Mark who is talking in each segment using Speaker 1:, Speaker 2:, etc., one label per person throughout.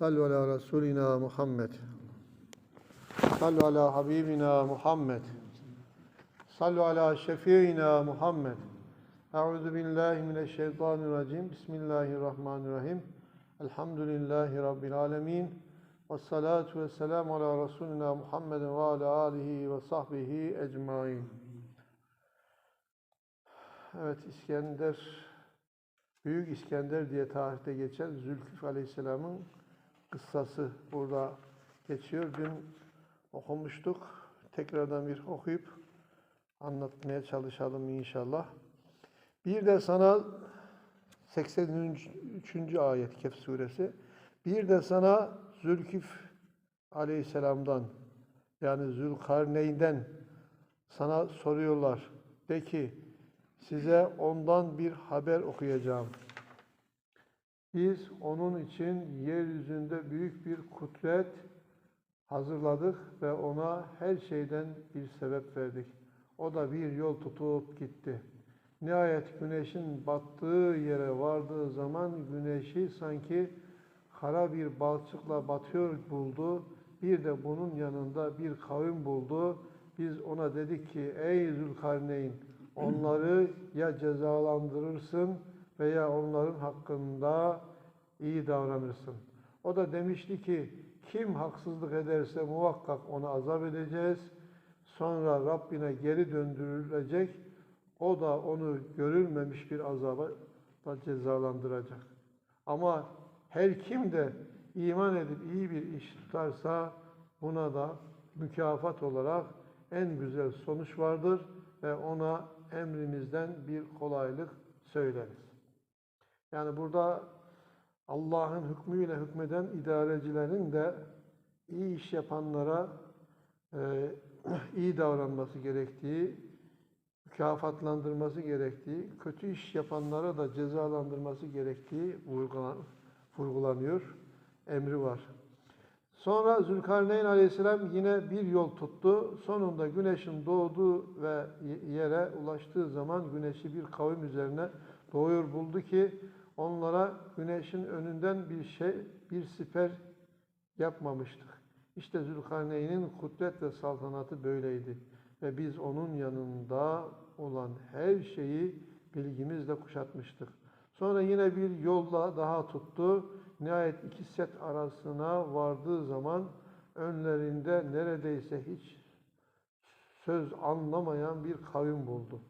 Speaker 1: Sallu ala Resulina Muhammed. Sallu ala Habibina Muhammed. Sallu ala Şefiina Muhammed. Euzu billahi mineşşeytanirracim. Bismillahirrahmanirrahim. Elhamdülillahi Rabbil alemin. Ve salatu ve selamu ala Resulina Muhammedin ve ala alihi ve sahbihi ecmain. Evet İskender, Büyük İskender diye tarihte geçen Zülküf Aleyhisselam'ın kıssası burada geçiyor. Dün okumuştuk. Tekrardan bir okuyup anlatmaya çalışalım inşallah. Bir de sana 83. ayet Kehf suresi. Bir de sana Zülküf Aleyhisselam'dan yani Zülkarneyn'den sana soruyorlar. De ki size ondan bir haber okuyacağım. Biz onun için yeryüzünde büyük bir kudret hazırladık ve ona her şeyden bir sebep verdik. O da bir yol tutup gitti. Nihayet güneşin battığı yere vardığı zaman güneşi sanki kara bir balçıkla batıyor buldu. Bir de bunun yanında bir kavim buldu. Biz ona dedik ki ey Zülkarneyn onları ya cezalandırırsın veya onların hakkında iyi davranırsın. O da demişti ki kim haksızlık ederse muhakkak onu azap edeceğiz. Sonra Rabbine geri döndürülecek. O da onu görülmemiş bir azaba cezalandıracak. Ama her kim de iman edip iyi bir iş tutarsa buna da mükafat olarak en güzel sonuç vardır ve ona emrimizden bir kolaylık söyleriz. Yani burada Allah'ın hükmüyle hükmeden idarecilerin de iyi iş yapanlara e, iyi davranması gerektiği, mükafatlandırması gerektiği, kötü iş yapanlara da cezalandırması gerektiği vurgulanıyor, emri var. Sonra Zülkarneyn aleyhisselam yine bir yol tuttu. Sonunda güneşin doğduğu ve yere ulaştığı zaman güneşi bir kavim üzerine doğuyor buldu ki onlara güneşin önünden bir şey, bir siper yapmamıştık. İşte Zülkarneyn'in kudret ve saltanatı böyleydi. Ve biz onun yanında olan her şeyi bilgimizle kuşatmıştık. Sonra yine bir yolla daha tuttu. Nihayet iki set arasına vardığı zaman önlerinde neredeyse hiç söz anlamayan bir kavim buldu.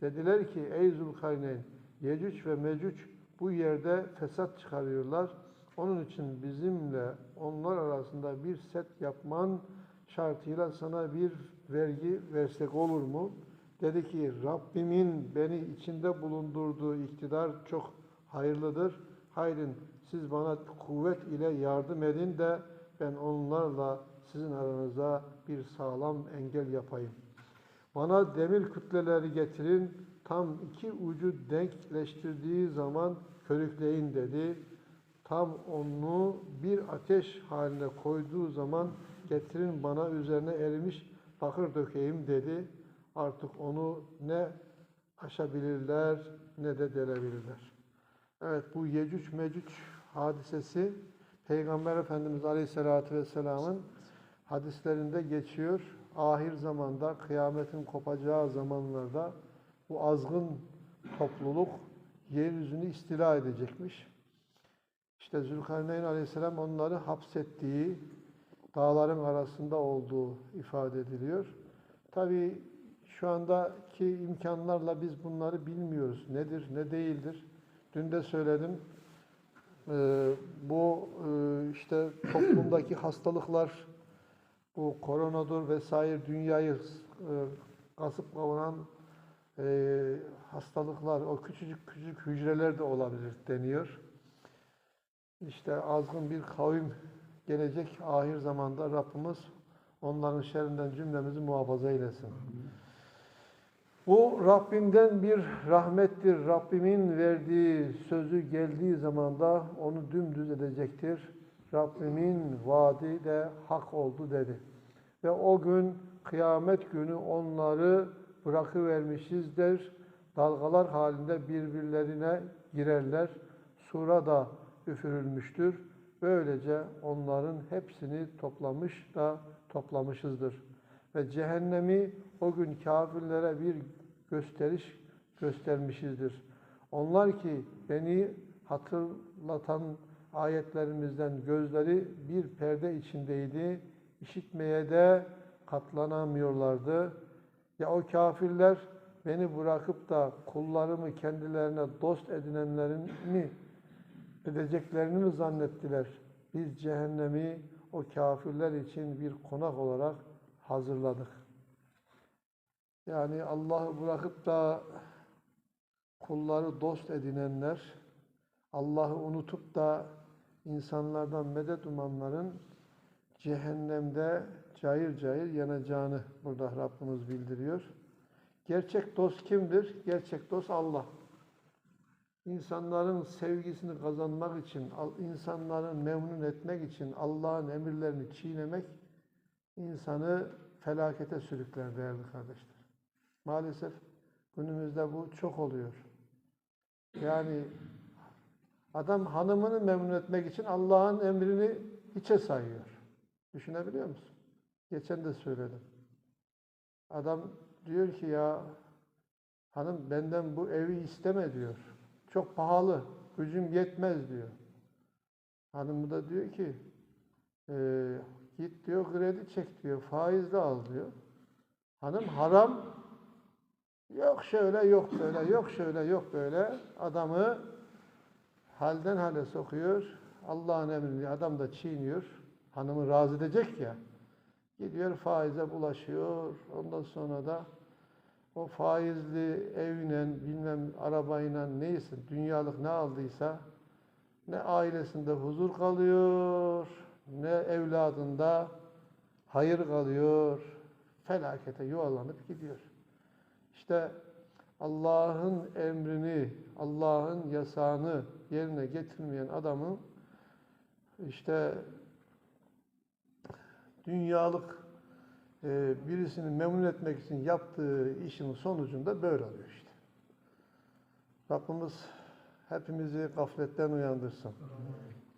Speaker 1: Dediler ki ey Zülkarneyn, Yecüc ve Mecüc bu yerde fesat çıkarıyorlar. Onun için bizimle onlar arasında bir set yapman şartıyla sana bir vergi versek olur mu? Dedi ki Rabbimin beni içinde bulundurduğu iktidar çok hayırlıdır. Haydin siz bana kuvvet ile yardım edin de ben onlarla sizin aranıza bir sağlam engel yapayım. Bana demir kütleleri getirin, tam iki ucu denkleştirdiği zaman körükleyin dedi. Tam onu bir ateş haline koyduğu zaman getirin bana üzerine erimiş bakır dökeyim dedi. Artık onu ne aşabilirler ne de delebilirler. Evet bu Yecüc Mecüc hadisesi Peygamber Efendimiz Aleyhisselatü Vesselam'ın hadislerinde geçiyor. Ahir zamanda, kıyametin kopacağı zamanlarda bu azgın topluluk yeryüzünü istila edecekmiş. İşte Zülkarneyn Aleyhisselam onları hapsettiği, dağların arasında olduğu ifade ediliyor. Tabi şu andaki imkanlarla biz bunları bilmiyoruz. Nedir, ne değildir. Dün de söyledim. Ee, bu e, işte toplumdaki hastalıklar, bu koronadır vesaire dünyayı e, kasıp kavuran e, hastalıklar, o küçücük küçük hücreler de olabilir deniyor. İşte azgın bir kavim gelecek ahir zamanda Rabbimiz onların şerrinden cümlemizi muhafaza eylesin. Bu Rabbinden bir rahmettir. Rabbimin verdiği sözü geldiği zaman da onu dümdüz edecektir. Rabbimin vaadi de hak oldu dedi. Ve o gün kıyamet günü onları bırakıvermişizdir. Dalgalar halinde birbirlerine girerler. Sura da üfürülmüştür Böylece onların hepsini toplamış da toplamışızdır. Ve cehennemi o gün kafirlere bir gösteriş göstermişizdir. Onlar ki beni hatırlatan ayetlerimizden gözleri bir perde içindeydi, işitmeye de katlanamıyorlardı. Ya o kafirler beni bırakıp da kullarımı kendilerine dost edinenlerin mi edeceklerini mi zannettiler? Biz cehennemi o kafirler için bir konak olarak hazırladık. Yani Allah'ı bırakıp da kulları dost edinenler, Allah'ı unutup da insanlardan medet umanların cehennemde cayır cayır yanacağını burada Rabbimiz bildiriyor. Gerçek dost kimdir? Gerçek dost Allah. İnsanların sevgisini kazanmak için, insanların memnun etmek için Allah'ın emirlerini çiğnemek insanı felakete sürükler değerli kardeşler. Maalesef günümüzde bu çok oluyor. Yani adam hanımını memnun etmek için Allah'ın emrini hiçe sayıyor. Düşünebiliyor musun? Geçen de söyledim. Adam diyor ki ya hanım benden bu evi isteme diyor. Çok pahalı, gücüm yetmez diyor. Hanımı da diyor ki e, git diyor kredi çek diyor, faizle al diyor. Hanım haram, yok şöyle yok böyle, yok şöyle yok böyle adamı halden hale sokuyor. Allah'ın emrini adam da çiğniyor. Hanımı razı edecek ya. Gidiyor faize bulaşıyor. Ondan sonra da o faizli evle, bilmem arabayla neyse, dünyalık ne aldıysa ne ailesinde huzur kalıyor, ne evladında hayır kalıyor. Felakete yuvarlanıp gidiyor. İşte Allah'ın emrini, Allah'ın yasağını yerine getirmeyen adamın işte dünyalık e, birisini memnun etmek için yaptığı işin sonucunda böyle oluyor işte. Rabbimiz hepimizi gafletten uyandırsın.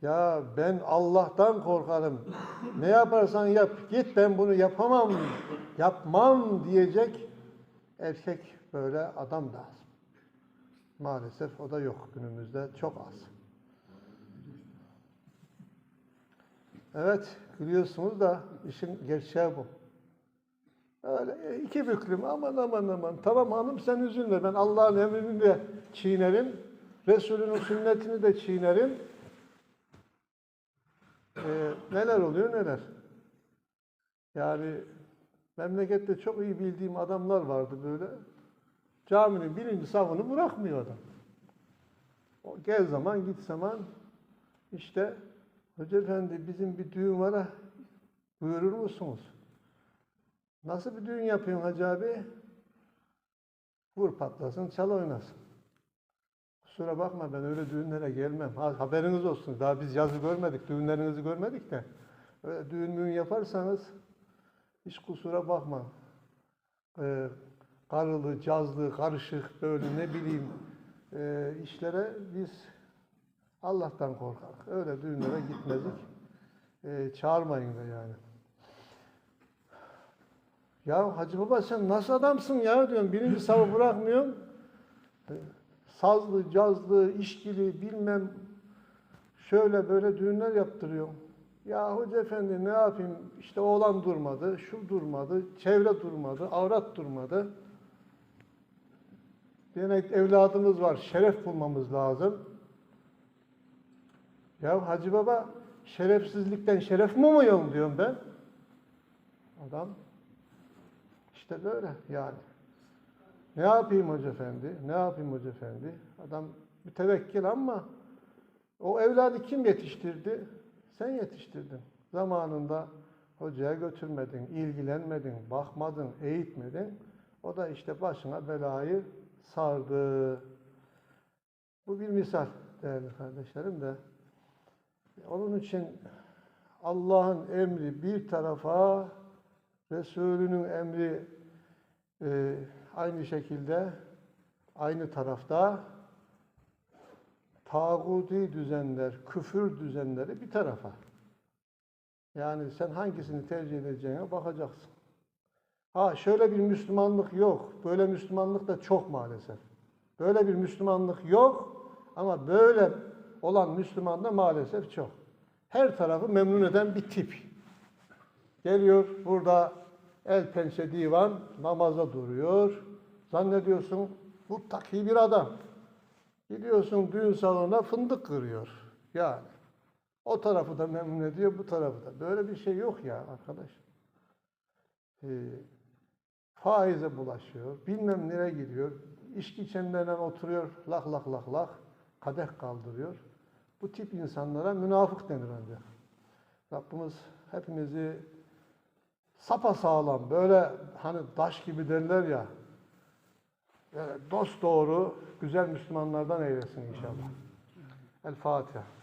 Speaker 1: Ya ben Allah'tan korkarım. Ne yaparsan yap. Git ben bunu yapamam. Yapmam diyecek erkek böyle adam lazım. Maalesef o da yok günümüzde. Çok az. Evet, gülüyorsunuz da işin gerçeği bu. Öyle iki büklüm aman aman aman. Tamam hanım sen üzülme ben Allah'ın emrini de çiğnerim. Resulünün sünnetini de çiğnerim. Ee, neler oluyor neler. Yani memlekette çok iyi bildiğim adamlar vardı böyle. Caminin birinci safını bırakmıyor adam. O gel zaman git zaman işte Hoca efendi bizim bir düğün var ha, buyurur musunuz? Nasıl bir düğün yapıyorsun Hacı abi? Vur patlasın, çal oynasın. Kusura bakma ben öyle düğünlere gelmem. Ha, haberiniz olsun. Daha biz yazı görmedik, düğünlerinizi görmedik de. Öyle düğün müğün yaparsanız hiç kusura bakma. Ee, karılı, cazlı, karışık böyle ne bileyim e, işlere biz Allah'tan korkarak. Öyle düğünlere gitmedik. Ee, çağırmayın da yani. Ya Hacı Baba sen nasıl adamsın ya diyorum. Birinci savı bırakmıyorsun. Ee, Sazlı, cazlı, işkili bilmem şöyle böyle düğünler yaptırıyorum. Ya Hoca Efendi ne yapayım? İşte oğlan durmadı, şu durmadı, çevre durmadı, avrat durmadı. Demek evladımız var, şeref bulmamız lazım. Ya Hacı Baba şerefsizlikten şeref mi umuyorum diyorum ben. Adam işte böyle yani. Ne yapayım Hoca Efendi? Ne yapayım Hoca Efendi? Adam mütevekkil ama o evladı kim yetiştirdi? Sen yetiştirdin. Zamanında hocaya götürmedin, ilgilenmedin, bakmadın, eğitmedin. O da işte başına belayı sardı. Bu bir misal değerli kardeşlerim de. Onun için Allah'ın emri bir tarafa, Resulünün emri e, aynı şekilde aynı tarafta tağuti düzenler, küfür düzenleri bir tarafa. Yani sen hangisini tercih edeceğine bakacaksın. Ha şöyle bir Müslümanlık yok. Böyle Müslümanlık da çok maalesef. Böyle bir Müslümanlık yok ama böyle olan Müslüman da maalesef çok. Her tarafı memnun eden bir tip. Geliyor burada el pençe divan namaza duruyor. Zannediyorsun muttaki bir adam. Gidiyorsun düğün salonuna fındık kırıyor. Yani o tarafı da memnun ediyor, bu tarafı da. Böyle bir şey yok ya arkadaş. Ee, faize bulaşıyor, bilmem nereye gidiyor. İçki içenlerle oturuyor, lak lak lak lak, kadeh kaldırıyor. Bu tip insanlara münafık denir ancak. Rabbimiz hepimizi sapa sağlam böyle hani taş gibi derler ya dost doğru güzel Müslümanlardan eylesin inşallah. El Fatiha.